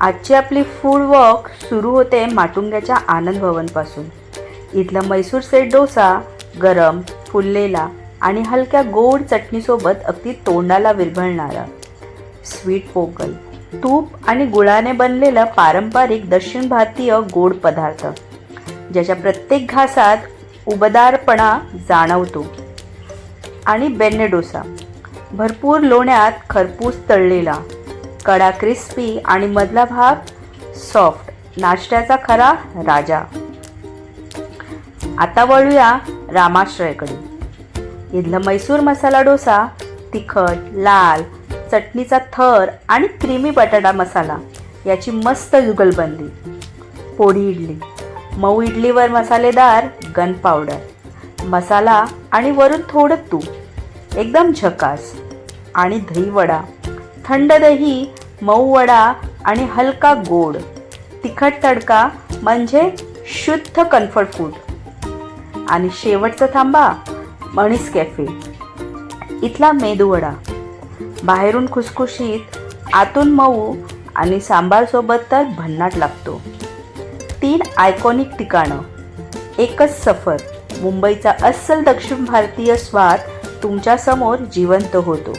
आजची आपली food walk सुरू होते माटुंग्याच्या आनंद भवनपासून. इथला मैसूर सेट डोसा गरम फुललेला आणि हलक्या गोड चटणीसोबत अगदी तोंडाला विरघळणारा. स्वीट पोकल तूप आणि गुळाने बनलेलं पारंपरिक दक्षिण भारतीय गोड पदार्थ ज्याच्या प्रत्येक घासात उबदारपणा जाणवतो. आणि बेन्ने डोसा भरपूर लोण्यात खरपूस तळलेला. कडा क्रिस्पी आणि मधला भाग सॉफ्ट. नाश्त्याचा खरा राजा. आता वळूया रामाश्रयकडे इथलं मैसूर मसाला डोसा तिखट लाल चटणीचा थर आणि क्रीमी बटाटा मसाला याची मस्त जुगलबंदी पोळी इडली. मऊ इडलीवर मसालेदार गन पावडर. मसाला आणि वरून थोडं तूप. एकदम झकास. आणि दही वडा. थंड दही मऊ वडा आणि हलका गोड. तिखट तडका म्हणजे शुद्ध कम्फर्ट फूड आणि शेवटचं थांबा मणीस कॅफे इथला मेदूवडा. बाहेरून खुसखुशीत आतून मऊ आणि सांबारसोबत तर भन्नाट लागतो. तीन आयकॉनिक ठिकाणं. एकच सफर. मुंबईचा अस्सल दक्षिण भारतीय स्वाद तुमच्यासमोर जिवंत होतो.